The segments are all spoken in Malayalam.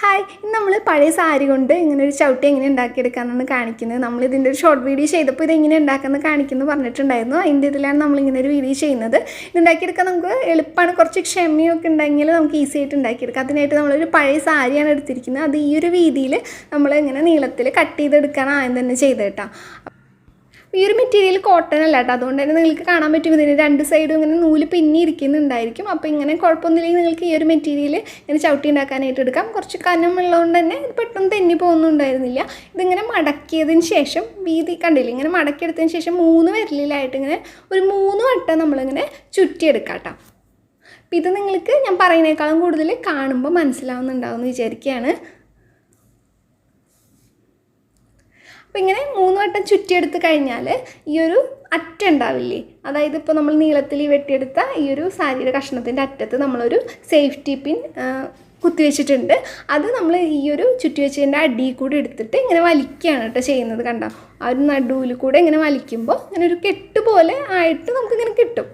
ഹായ് ഇന്ന് നമ്മൾ പഴയ സാരി കൊണ്ട് ഇങ്ങനെ ഒരു ചവിട്ടി എങ്ങനെ ഉണ്ടാക്കിയെടുക്കാമെന്നാണ് കാണിക്കുന്നത്. നമ്മൾ ഇതിന്റെ ഒരു ഷോർട്ട് വീഡിയോ ചെയ്തപ്പോൾ ഇത് എങ്ങനെ ഉണ്ടാക്കുന്നത് കാണിക്കുന്നു പറഞ്ഞിട്ടുണ്ടായിരുന്നു. അതിന്റെ ഇതിലാണ് നമ്മളിങ്ങനെ ഒരു വീഡിയോ ചെയ്യുന്നത്. ഇത് ഉണ്ടാക്കിയെടുക്കാൻ നമുക്ക് എളുപ്പമാണ് കുറച്ച് ക്ഷമയൊക്കെ ഉണ്ടെങ്കിൽ നമുക്ക് ഈസി ആയിട്ട് ഉണ്ടാക്കിയെടുക്കാം. അതിനായിട്ട് നമ്മളൊരു പഴയ സാരിയാണ് എടുത്തിരിക്കുന്നത്. അത് ഈ ഒരു രീതിയിൽ നമ്മൾ ഇങ്ങനെ നീളത്തിൽ കട്ട് ചെയ്തെടുക്കാൻ ആദ്യം തന്നെ ചെയ്ത് ഈ ഒരു മെറ്റീരിയൽ കോട്ടൺ അല്ല കേട്ടോ അതുകൊണ്ട് തന്നെ നിങ്ങൾക്ക് കാണാൻ പറ്റും ഇതിന് രണ്ട് സൈഡും ഇങ്ങനെ നൂൽ പിന്നി ഇരിക്കുന്നുണ്ടായിരിക്കും. അപ്പോൾ ഇങ്ങനെ കുഴപ്പമൊന്നുമില്ലെങ്കിൽ നിങ്ങൾക്ക് ഈ ഒരു മെറ്റീരിയൽ ഇങ്ങനെ ചവിട്ടി ഉണ്ടാക്കാനായിട്ട് എടുക്കാം. കുറച്ച് കനം ഉള്ളതുകൊണ്ട് തന്നെ ഇത് പെട്ടെന്ന് തെന്നി പോകുന്നുണ്ടായിരുന്നില്ല. ഇതിങ്ങനെ മടക്കിയതിന് ശേഷം വീതി കണ്ടില്ല? ഇങ്ങനെ മടക്കിയെടുത്തതിന് ശേഷം മൂന്ന് വിരലിലായിട്ട് ഇങ്ങനെ ഒരു മൂന്ന് വട്ടം നമ്മളിങ്ങനെ ചുറ്റിയെടുക്കാം കേട്ടോ അപ്പോൾ ഇത് നിങ്ങൾക്ക് ഞാൻ പറയുന്നേക്കാളും കൂടുതൽ കാണുമ്പോൾ മനസ്സിലാവുന്നുണ്ടാവും എന്ന് വിചാരിക്കുകയാണ്. അപ്പോൾ ഇങ്ങനെ മൂന്ന് വട്ടം ചുറ്റിയെടുത്ത് കഴിഞ്ഞാൽ ഈ ഒരു അറ്റ ഉണ്ടാവില്ലേ? അതായത് ഇപ്പോൾ നമ്മൾ നീളത്തിൽ വെട്ടിയെടുത്ത ഈ ഒരു സാരിയുടെ കഷ്ണത്തിന്റെ അറ്റത്ത് നമ്മളൊരു സേഫ്റ്റി പിൻ കുത്തിവെച്ചിട്ടുണ്ട് അത് നമ്മൾ ഈ ഒരു ചുറ്റി വെച്ചതിന്റെ അടിയിൽ കൂടി എടുത്തിട്ട് ഇങ്ങനെ വലിക്കുകയാണ് കേട്ടോ ചെയ്യുന്നത് കണ്ടോ? ആ ഒരു നടുവിൽ കൂടെ ഇങ്ങനെ വലിക്കുമ്പോൾ ഇങ്ങനെ ഒരു കെട്ട് പോലെ ആയിട്ട് നമുക്കിങ്ങനെ കിട്ടും.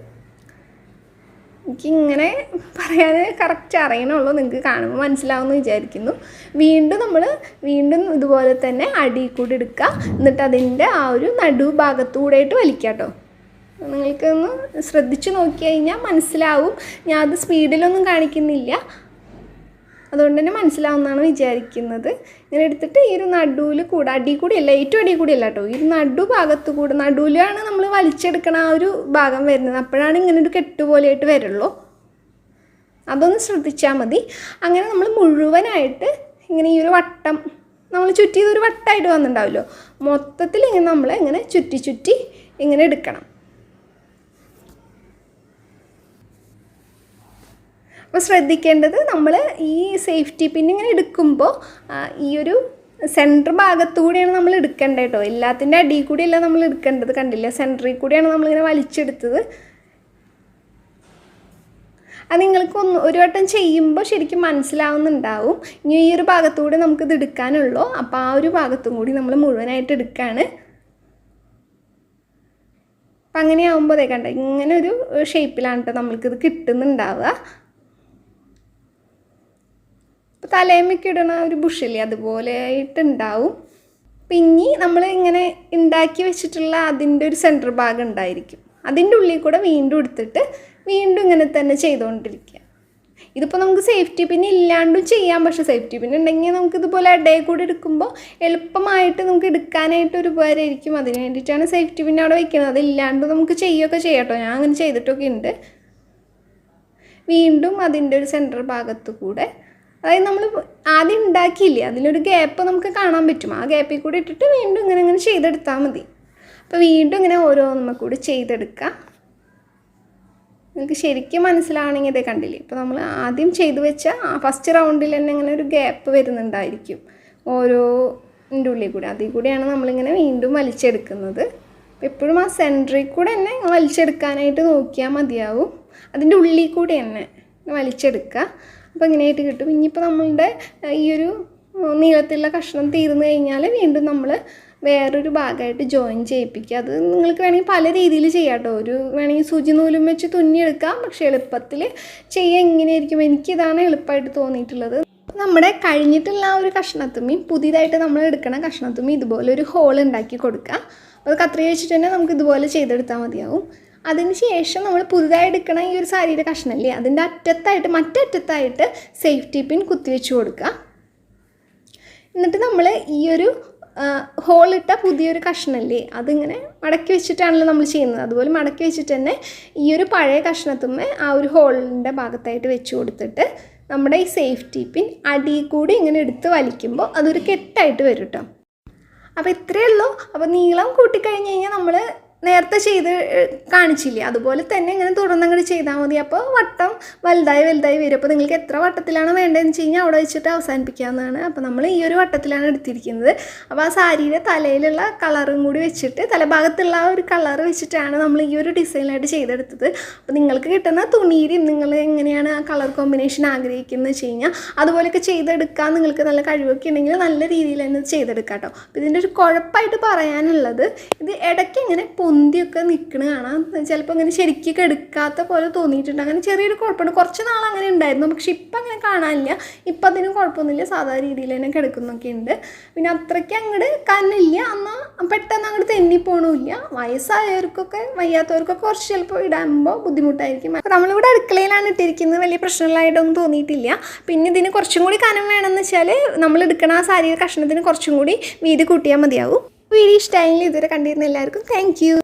എനിക്കിങ്ങനെ പറയാൻ കറക്റ്റ് അറിയണുള്ളൂ. നിങ്ങൾക്ക് കാണുമ്പോൾ മനസ്സിലാവുമെന്ന് വിചാരിക്കുന്നു. വീണ്ടും നമ്മൾ വീണ്ടും ഇതുപോലെ തന്നെ അടി കൂടി എടുക്കുക. എന്നിട്ട് അതിന്റെ ആ ഒരു നടു ഭാഗത്തൂടെയായിട്ട് വലിക്കുക കേട്ടോ. നിങ്ങൾക്കൊന്ന് ശ്രദ്ധിച്ചു നോക്കി കഴിഞ്ഞാൽ മനസ്സിലാവും. ഞാൻ അത് സ്പീഡിലൊന്നും കാണിക്കുന്നില്ല. അതുകൊണ്ട് തന്നെ മനസ്സിലാവുമെന്നാണ് വിചാരിക്കുന്നത്. ഇങ്ങനെ എടുത്തിട്ട് ഈ ഒരു നടുവിൽ കൂടെ അടി കൂടിയല്ല ഏറ്റവും അടി കൂടിയല്ല കേട്ടോ. ഈ നടു ഭാഗത്ത് കൂടെ നടുവിലാണ് നമ്മൾ വലിച്ചെടുക്കണ ആ ഒരു ഭാഗം വരുന്നത്. അപ്പോഴാണ് ഇങ്ങനെ ഒരു കെട്ടുപോലെയായിട്ട് വരുള്ളൂ. അതൊന്ന് ശ്രദ്ധിച്ചാൽ മതി. അങ്ങനെ നമ്മൾ മുഴുവനായിട്ട് ഇങ്ങനെ ഈ ഒരു വട്ടം നമ്മൾ ചുറ്റിയത് ഒരു വട്ടമായിട്ട് വന്നിട്ടുണ്ടാവുമല്ലോ. മൊത്തത്തിൽ ഇങ്ങനെ നമ്മൾ ഇങ്ങനെ ചുറ്റി ചുറ്റി ഇങ്ങനെ എടുക്കണം. അപ്പോൾ ശ്രദ്ധിക്കേണ്ടത് നമ്മൾ ഈ സേഫ്റ്റി പിൻ ഇങ്ങനെ എടുക്കുമ്പോൾ ഈ ഒരു സെന്റർ ഭാഗത്തുകൂടിയാണ് നമ്മൾ എടുക്കേണ്ടത് കേട്ടോ. എല്ലാത്തിന്റെ അടിയിൽ കൂടിയല്ല നമ്മൾ എടുക്കേണ്ടത്. കണ്ടില്ല? സെന്ററിൽ കൂടിയാണ് നമ്മളിങ്ങനെ വലിച്ചെടുത്തത്. അത് നിങ്ങൾക്ക് ഒന്ന് ഒരു വട്ടം ചെയ്യുമ്പോൾ ശരിക്കും മനസ്സിലാവുന്നുണ്ടാവും. ഇനി ഈ ഒരു ഭാഗത്തുകൂടി നമുക്കിത് എടുക്കാനുള്ളൂ. അപ്പോൾ ആ ഒരു ഭാഗത്തും കൂടി നമ്മൾ മുഴുവനായിട്ട് എടുക്കുകയാണ് അപ്പം അങ്ങനെയാവുമ്പോൾ അതേ കണ്ട ഇങ്ങനെ ഒരു ഷേപ്പിലാണ് കേട്ടോ നമ്മൾക്കിത് കിട്ടുന്നുണ്ടാവുക. ഇപ്പോൾ തലേമ്മയ്ക്ക് ഇടണ ഒരു ബുഷില്ലേ അതുപോലെ ആയിട്ടുണ്ടാവും. പിന്നെ നമ്മൾ ഇങ്ങനെ ഉണ്ടാക്കി വെച്ചിട്ടുള്ള അതിന്റെ ഒരു സെന്റർ ഭാഗം ഉണ്ടായിരിക്കും അതിന്റെ ഉള്ളിൽ കൂടെ വീണ്ടും എടുത്തിട്ട് വീണ്ടും ഇങ്ങനെ തന്നെ ചെയ്തുകൊണ്ടിരിക്കുക ഇതിപ്പോൾ നമുക്ക് സേഫ്റ്റി പിന്നെ ഇല്ലാണ്ടും ചെയ്യാം പക്ഷേ സേഫ്റ്റി പിന്നെ ഉണ്ടെങ്കിൽ നമുക്ക് ഇതുപോലെ ഇടയിൽ കൂടെ എടുക്കുമ്പോൾ എളുപ്പമായിട്ട് നമുക്ക് എടുക്കാനായിട്ട് ഒരു ഉപകാരമായിരിക്കും അതിന് വേണ്ടിയിട്ടാണ് സേഫ്റ്റി പിന്നെ അവിടെ വയ്ക്കുന്നത് അതില്ലാണ്ട് നമുക്ക് ചെയ്യുകയൊക്കെ ചെയ്യട്ടോ. ഞാൻ അങ്ങനെ ചെയ്തിട്ടൊക്കെ ഉണ്ട് വീണ്ടും അതിന്റെ ഒരു സെന്റർ ഭാഗത്ത് കൂടെ അതായത് നമ്മൾ ആദ്യം ഉണ്ടാക്കിയില്ലേ അതിലൊരു ഗ്യാപ്പ് നമുക്ക് കാണാൻ പറ്റും. ആ ഗ്യാപ്പിൽ കൂടി ഇട്ടിട്ട് വീണ്ടും ഇങ്ങനെ ഇങ്ങനെ ചെയ്തെടുത്താൽ മതി. അപ്പോൾ വീണ്ടും ഇങ്ങനെ ഓരോന്നും കൂടി ചെയ്തെടുക്കുക. നിങ്ങൾക്ക് ശരിക്കും മനസ്സിലാവണമെങ്കിൽ ഇതേ കണ്ടില്ലേ ഇപ്പോൾ നമ്മൾ ആദ്യം ചെയ്തു വെച്ച ആ ഫസ്റ്റ് റൗണ്ടിൽ തന്നെ ഇങ്ങനെ ഒരു ഗ്യാപ്പ് വരുന്നുണ്ടായിരിക്കും. ഓരോന്റെ ഉള്ളിൽ കൂടി. അതിൽ കൂടിയാണ് നമ്മളിങ്ങനെ വീണ്ടും വലിച്ചെടുക്കുന്നത്. അപ്പോൾ എപ്പോഴും ആ സെന്ററിൽ കൂടെ തന്നെ വലിച്ചെടുക്കാനായിട്ട് നോക്കിയാൽ മതിയാവും. അതിന്റെ ഉള്ളിൽ കൂടി തന്നെ വലിച്ചെടുക്കുക. അപ്പോൾ ഇങ്ങനെയായിട്ട് കിട്ടും. ഇനിയിപ്പോൾ നമ്മളുടെ ഈ ഒരു നീളത്തിലുള്ള കഷ്ണം തീർന്നു കഴിഞ്ഞാൽ വീണ്ടും നമ്മൾ വേറൊരു ഭാഗമായിട്ട് ജോയിൻ ചെയ്യിപ്പിക്കുക. അത് നിങ്ങൾക്ക് വേണമെങ്കിൽ പല രീതിയിൽ ചെയ്യാം കേട്ടോ ഒരു വേണമെങ്കിൽ സൂചി നൂലും വെച്ച് തുന്നിയെടുക്കാം പക്ഷേ എളുപ്പത്തിൽ ചെയ്യാൻ ഇങ്ങനെയായിരിക്കും. എനിക്കിതാണ് എളുപ്പമായിട്ട് തോന്നിയിട്ടുള്ളത്. നമ്മുടെ കഴിഞ്ഞിട്ടുള്ള ആ ഒരു കഷ്ണത്തുമ്മി പുതിയതായിട്ട് നമ്മൾ എടുക്കണ കഷ്ണത്തുമ്മി ഇതുപോലെ ഒരു ഹോൾ ഉണ്ടാക്കി കൊടുക്കുക. അത് കത്രിക വെച്ചിട്ട് തന്നെ നമുക്ക് ഇതുപോലെ ചെയ്തെടുത്താൽ മതിയാവും. അതിന് ശേഷം നമ്മൾ പുതുതായി എടുക്കണ ഈ ഒരു സാരിയുടെ കഷ്ണമല്ലേ അതിന്റെ അറ്റത്തായിട്ട് മറ്ററ്റത്തായിട്ട് സേഫ്റ്റി പിൻ കുത്തിവെച്ച് കൊടുക്കുക. എന്നിട്ട് നമ്മൾ ഈ ഒരു ഹോളിട്ട പുതിയൊരു കഷ്ണല്ലേ അതിങ്ങനെ മടക്കി വെച്ചിട്ടാണല്ലോ നമ്മൾ ചെയ്യുന്നത്. അതുപോലെ മടക്കി വെച്ചിട്ട് തന്നെ ഈ ഒരു പഴയ കഷ്ണത്തുമ്മേ ആ ഒരു ഹോളിന്റെ ഭാഗത്തായിട്ട് വെച്ച് കൊടുത്തിട്ട് നമ്മുടെ ഈ സേഫ്റ്റി പിൻ അടിയിൽ കൂടി ഇങ്ങനെ എടുത്ത് വലിക്കുമ്പോൾ അതൊരു കെട്ടായിട്ട് വരും കേട്ടോ അപ്പോൾ ഇത്രയേ ഉള്ളൂ. അപ്പോൾ നീളം കൂട്ടിക്കഴിഞ്ഞ് കഴിഞ്ഞാൽ നമ്മൾ നേരത്തെ ചെയ്ത് കാണിച്ചില്ല? അതുപോലെ തന്നെ ഇങ്ങനെ തുടർന്നങ്ങോട്ട് ചെയ്താൽ മതി. അപ്പോൾ വട്ടം വലുതായി വലുതായി വരും. അപ്പോൾ നിങ്ങൾക്ക് എത്ര വട്ടത്തിലാണ് വേണ്ടതെന്ന് വെച്ച് കഴിഞ്ഞാൽ അവിടെ വെച്ചിട്ട് അവസാനിപ്പിക്കാവുന്നതാണ്. അപ്പോൾ നമ്മൾ ഈ ഒരു വട്ടത്തിലാണ് എടുത്തിരിക്കുന്നത്. അപ്പോൾ ആ സാരിയുടെ തലയിലുള്ള കളറും കൂടി വെച്ചിട്ട് തലഭാഗത്തുള്ള ആ ഒരു കളർ വെച്ചിട്ടാണ് നമ്മൾ ഈ ഒരു ഡിസൈനായിട്ട് ചെയ്തെടുത്തത്. അപ്പോൾ നിങ്ങൾക്ക് കിട്ടുന്ന തുണിയിലും നിങ്ങൾ എങ്ങനെയാണ് ആ കളർ കോമ്പിനേഷൻ ആഗ്രഹിക്കുന്നത് വെച്ച് കഴിഞ്ഞാൽ അതുപോലെയൊക്കെ ചെയ്തെടുക്കാൻ നിങ്ങൾക്ക് നല്ല കഴിവൊക്കെ ഉണ്ടെങ്കിൽ നല്ല രീതിയിൽ തന്നെ ചെയ്തെടുക്കാം കേട്ടോ. അപ്പോൾ ഇതിന്റെ ഒരു കുഴപ്പമായിട്ട് പറയാനുള്ളത് ഇത് ഇടയ്ക്ക് ഇങ്ങനെ പൊന്തിയൊക്കെ നിൽക്കണ കാണാം ചിലപ്പോൾ അങ്ങനെ ശരിക്കും കെടുക്കാത്ത പോലെ തോന്നിയിട്ടുണ്ട്. അങ്ങനെ ചെറിയൊരു കുഴപ്പമുണ്ട്. കുറച്ച് നാൾ അങ്ങനെ ഉണ്ടായിരുന്നു. പക്ഷെ ഇപ്പം അങ്ങനെ കാണാനില്ല. ഇപ്പം അതിനും കുഴപ്പമൊന്നുമില്ല. സാധാരണ രീതിയിൽ തന്നെ കിടക്കുന്നൊക്കെ ഉണ്ട്. പിന്നെ അത്രയ്ക്ക് അങ്ങോട്ട് കന്നില്ല എന്നാൽ പെട്ടെന്ന് അങ്ങോട്ട് തെന്നിപ്പോണില്ല വയസ്സായവർക്കൊക്കെ വയ്യാത്തവർക്കൊക്കെ കുറച്ച് ചിലപ്പോൾ ഇടാകുമ്പോൾ ബുദ്ധിമുട്ടായിരിക്കും. അപ്പോൾ നമ്മളിവിടെ അടുക്കളയിലാണ് ഇട്ടിരിക്കുന്നത്. വലിയ പ്രശ്നങ്ങളായിട്ടൊന്നും തോന്നിയിട്ടില്ല. പിന്നെ ഇതിന് കുറച്ചും കൂടി കനം വേണമെന്ന് വെച്ചാൽ നമ്മൾ എടുക്കണ ആ സാരിയുടെ കഷ്ണത്തിന് കുറച്ചും കൂടി വീതി കൂട്ടിയാൽ മതിയാവും. വീഡിയോ ഇഷ്ടമായെങ്കിൽ ഇതുവരെ കണ്ടിരുന്ന എല്ലാവർക്കും താങ്ക്